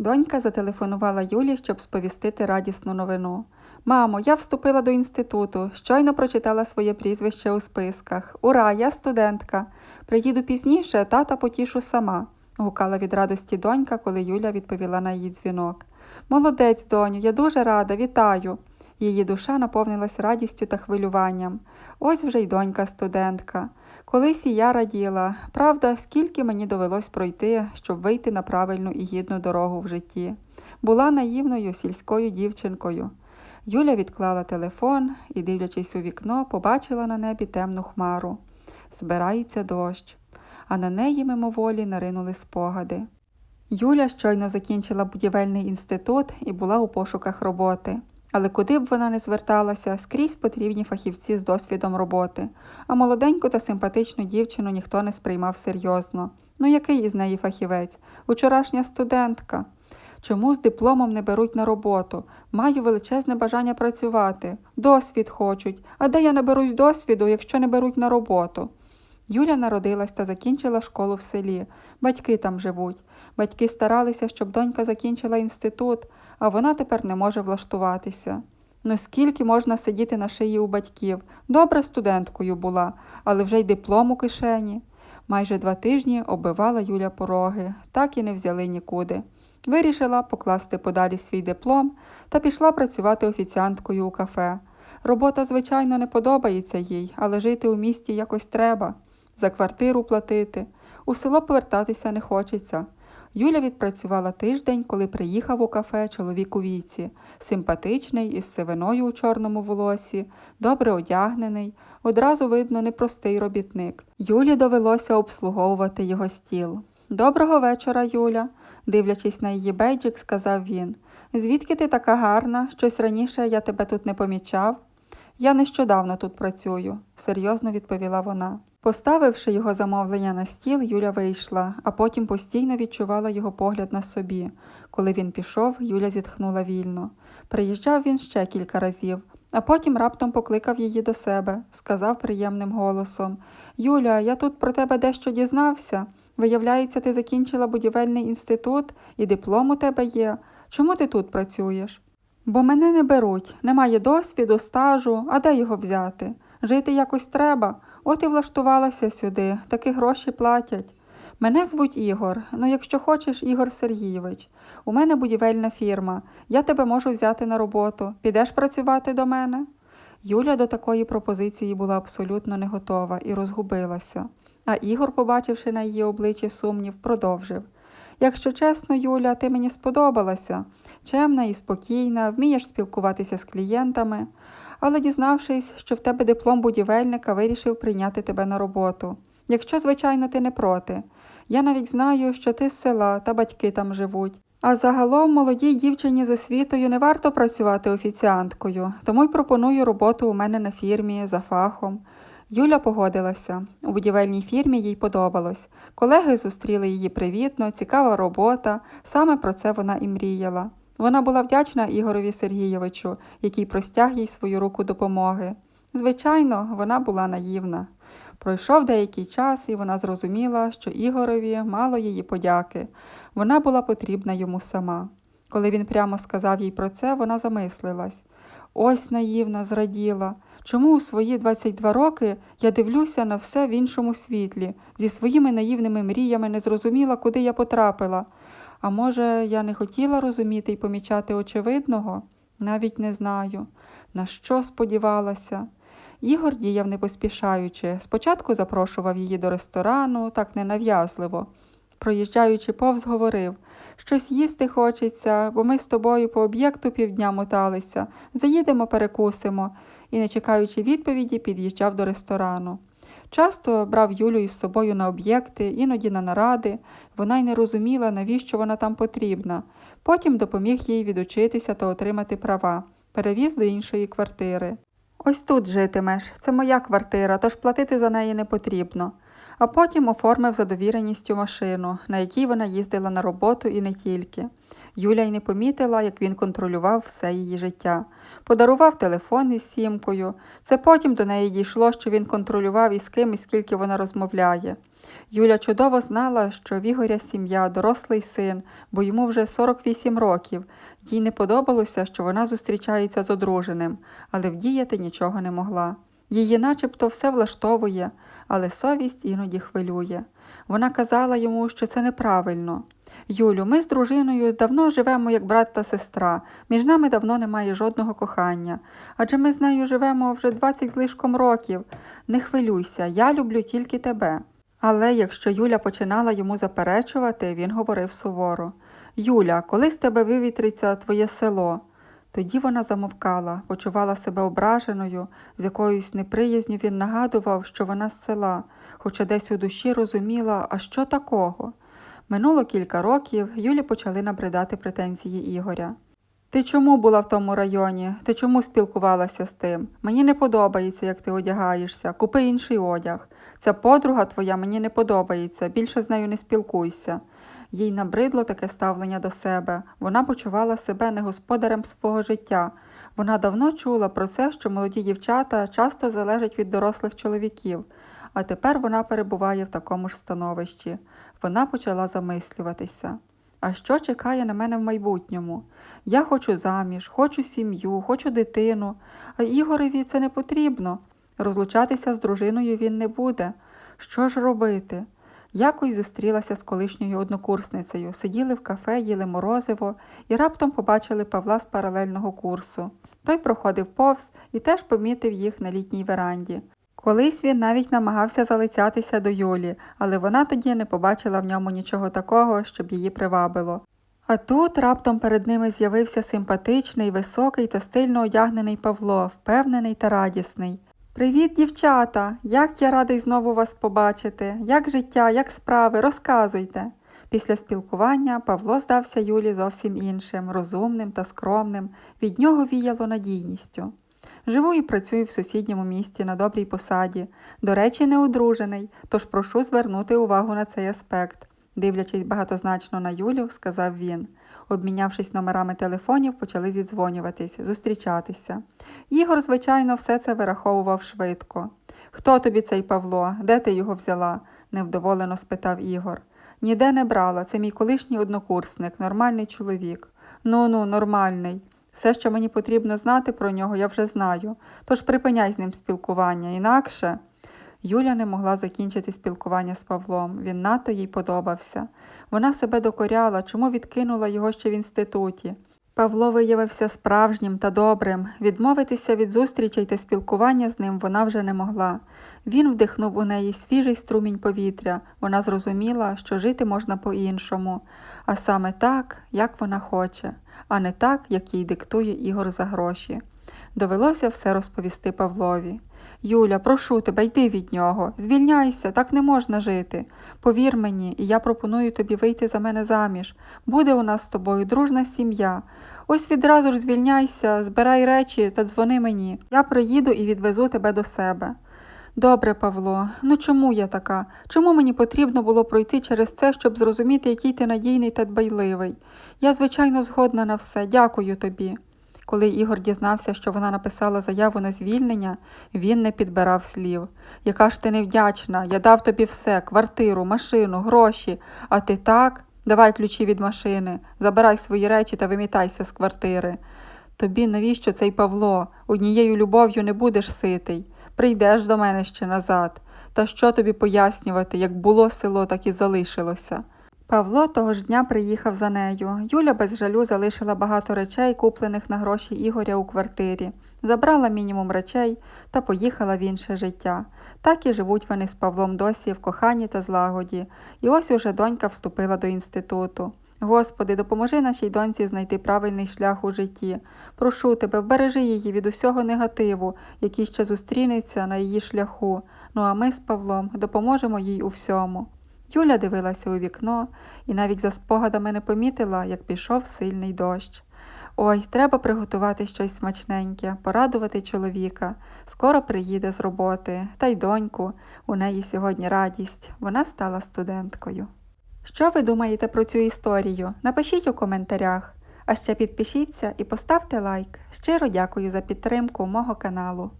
Донька зателефонувала Юлі, щоб сповістити радісну новину. Мамо, я вступила до інституту, щойно прочитала своє прізвище у списках. Ура, я студентка. Приїду пізніше, тата потішу сама, гукала від радості донька, коли Юля відповіла на її дзвінок. Молодець, доню, я дуже рада, вітаю. Її душа наповнилась радістю та хвилюванням. Ось вже й донька студентка. Колись і я раділа. Правда, скільки мені довелось пройти, щоб вийти на правильну і гідну дорогу в житті. Була наївною сільською дівчинкою. Юля відклала телефон і, дивлячись у вікно, побачила на небі темну хмару. Збирається дощ, а на неї мимоволі наринули спогади. Юля щойно закінчила будівельний інститут і була у пошуках роботи. Але куди б вона не зверталася, скрізь потрібні фахівці з досвідом роботи, а молоденьку та симпатичну дівчину ніхто не сприймав серйозно. Ну який із неї фахівець? Учорашня студентка. Чому з дипломом не беруть на роботу? Маю величезне бажання працювати. Досвід хочуть. А де я наберусь досвіду, якщо не беруть на роботу? Юля народилась та закінчила школу в селі. Батьки там живуть. Батьки старалися, щоб донька закінчила інститут, а вона тепер не може влаштуватися. Ну скільки можна сидіти на шиї у батьків? Добре студенткою була, але вже й диплом у кишені. Майже два тижні оббивала Юля пороги, так і не взяли нікуди. Вирішила покласти подалі свій диплом та пішла працювати офіціанткою у кафе. Робота, звичайно, не подобається їй, але жити у місті якось треба, за квартиру платити. У село повертатися не хочеться. Юля відпрацювала тиждень, коли приїхав у кафе чоловік у віці, симпатичний, із сивиною у чорному волосі, добре одягнений, одразу видно непростий робітник. Юлі довелося обслуговувати його стіл. Доброго вечора, Юля, дивлячись на її бейджик, сказав він. Звідки ти така гарна? Щось раніше я тебе тут не помічав. Я нещодавно тут працюю, серйозно відповіла вона. Поставивши його замовлення на стіл, Юля вийшла, а потім постійно відчувала його погляд на собі. Коли він пішов, Юля зітхнула вільно. Приїжджав він ще кілька разів, а потім раптом покликав її до себе, сказав приємним голосом Юля, я тут про тебе дещо дізнався. Виявляється, ти закінчила будівельний інститут і диплом у тебе є. Чому ти тут працюєш? Бо мене не беруть, немає досвіду, стажу, а де його взяти? Жити якось треба. От і влаштувалася сюди, такі гроші платять. Мене звуть Ігор, ну якщо хочеш, Ігор Сергійович. У мене будівельна фірма. Я тебе можу взяти на роботу. Підеш працювати до мене? Юля до такої пропозиції була абсолютно не готова і розгубилася. А Ігор, побачивши на її обличчі сумнів, продовжив. Якщо чесно, Юля, ти мені сподобалася. Чемна і спокійна, вмієш спілкуватися з клієнтами. Але, дізнавшись, що в тебе диплом будівельника, вирішив прийняти тебе на роботу. Якщо, звичайно, ти не проти. Я навіть знаю, що ти з села та батьки там живуть. А загалом молодій дівчині з освітою не варто працювати офіціанткою, тому й пропоную роботу у мене на фірмі за фахом. Юля погодилася. У будівельній фірмі їй подобалось. Колеги зустріли її привітно, цікава робота. Саме про це вона і мріяла. Вона була вдячна Ігорові Сергійовичу, який простяг їй свою руку допомоги. Звичайно, вона була наївна. Пройшов деякий час, і вона зрозуміла, що Ігорові мало її подяки. Вона була потрібна йому сама. Коли він прямо сказав їй про це, вона замислилась. Ось наївна, зраділа. Чому у свої 22 роки я дивлюся на все в іншому світлі, зі своїми наївними мріями не зрозуміла, куди я потрапила. А може, я не хотіла розуміти і помічати очевидного? Навіть не знаю. На що сподівалася? Ігор діяв не поспішаючи. Спочатку запрошував її до ресторану, так ненав'язливо. Проїжджаючи повз, говорив щось їсти хочеться, бо ми з тобою по об'єкту півдня моталися. Заїдемо, перекусимо. І, не чекаючи відповіді, під'їжджав до ресторану. Часто брав Юлю із собою на об'єкти, іноді на наради. Вона й не розуміла, навіщо вона там потрібна. Потім допоміг їй відучитися та отримати права. Перевіз до іншої квартири. Ось тут житимеш. Це моя квартира, тож платити за неї не потрібно. А потім оформив за довіреністю машину, на якій вона їздила на роботу і не тільки. Юля й не помітила, як він контролював все її життя. Подарував телефон із сімкою. Це потім до неї дійшло, що він контролював із ким і скільки вона розмовляє. Юля чудово знала, що в Ігоря сім'я, дорослий син, бо йому вже 48 років. Їй не подобалося, що вона зустрічається з одруженим, але вдіяти нічого не могла. Її начебто все влаштовує, але совість іноді хвилює. Вона казала йому, що це неправильно. Юлю, ми з дружиною давно живемо як брат та сестра. Між нами давно немає жодного кохання. Адже ми з нею живемо вже 20 з лишком років. Не хвилюйся, я люблю тільки тебе. Але якщо Юля починала йому заперечувати, він говорив суворо Юля, коли з тебе вивітриться твоє село? Тоді вона замовкала, почувала себе ображеною, з якоюсь неприязню він нагадував, що вона з села, хоча десь у душі розуміла, а що такого. Минуло кілька років, Юлі почали набридати претензії Ігоря. Ти чому була в тому районі? Ти чому спілкувалася з тим? Мені не подобається, як ти одягаєшся. Купи інший одяг. Ця подруга твоя мені не подобається, більше з нею не спілкуйся. Їй набридло таке ставлення до себе. Вона почувала себе не господарем свого життя. Вона давно чула про це, що молоді дівчата часто залежать від дорослих чоловіків, а тепер вона перебуває в такому ж становищі. Вона почала замислюватися. А що чекає на мене в майбутньому? Я хочу заміж, хочу сім'ю, хочу дитину, а Ігореві це не потрібно. Розлучатися з дружиною він не буде. Що ж робити? Якось зустрілася з колишньою однокурсницею, сиділи в кафе, їли морозиво і раптом побачили Павла з паралельного курсу. Той проходив повз і теж помітив їх на літній веранді. Колись він навіть намагався залицятися до Юлі, але вона тоді не побачила в ньому нічого такого, щоб її привабило. А тут раптом перед ними з'явився симпатичний, високий та стильно одягнений Павло, впевнений та радісний. Привіт, дівчата! Як я радий знову вас побачити! Як життя, як справи, розказуйте. Після спілкування Павло здався Юлі зовсім іншим, розумним та скромним, від нього віяло надійністю. Живу і працюю в сусідньому місті на добрій посаді. До речі, не одружений, тож прошу звернути увагу на цей аспект. Дивлячись багатозначно на Юлю, сказав він. Обмінявшись номерами телефонів, почали зідзвонюватись, зустрічатися. Ігор, звичайно, все це вираховував швидко. Хто тобі цей Павло? Де ти його взяла? невдоволено спитав Ігор. Ніде не брала, це мій колишній однокурсник, нормальний чоловік. Ну ну, нормальний. Все, що мені потрібно знати про нього, я вже знаю. Тож припиняй з ним спілкування, інакше. Юля не могла закінчити спілкування з Павлом, він надто їй подобався. Вона себе докоряла, чому відкинула його ще в інституті. Павло виявився справжнім та добрим. Відмовитися від зустрічей та спілкування з ним вона вже не могла. Він вдихнув у неї свіжий струмінь повітря. Вона зрозуміла, що жити можна по-іншому, а саме так, як вона хоче, а не так, як їй диктує Ігор за гроші. Довелося все розповісти Павлові. Юля, прошу тебе, йди від нього. Звільняйся, так не можна жити. Повір мені, і я пропоную тобі вийти за мене заміж. Буде у нас з тобою дружна сім'я. Ось відразу ж звільняйся, збирай речі та дзвони мені. Я приїду і відвезу тебе до себе. Добре, Павло, ну чому я така? Чому мені потрібно було пройти через це, щоб зрозуміти, який ти надійний та дбайливий? Я, звичайно, згодна на все. Дякую тобі. Коли Ігор дізнався, що вона написала заяву на звільнення, він не підбирав слів. Яка ж ти невдячна, я дав тобі все квартиру, машину, гроші, а ти так? Давай ключі від машини, забирай свої речі та вимітайся з квартири. Тобі навіщо цей Павло? Однією любов'ю не будеш ситий. Прийдеш до мене ще назад. Та що тобі пояснювати, як було село, так і залишилося. Павло того ж дня приїхав за нею. Юля без жалю залишила багато речей, куплених на гроші Ігоря у квартирі, забрала мінімум речей та поїхала в інше життя. Так і живуть вони з Павлом досі в коханні та злагоді. І ось уже донька вступила до інституту. Господи, допоможи нашій доньці знайти правильний шлях у житті. Прошу тебе, вбережи її від усього негативу, який ще зустрінеться на її шляху. Ну а ми з Павлом допоможемо їй у всьому. Юля дивилася у вікно і навіть за спогадами не помітила, як пішов сильний дощ. Ой, треба приготувати щось смачненьке, порадувати чоловіка. Скоро приїде з роботи, та й доньку. У неї сьогодні радість. Вона стала студенткою. Що ви думаєте про цю історію? Напишіть у коментарях. А ще підпишіться і поставте лайк. Щиро дякую за підтримку мого каналу.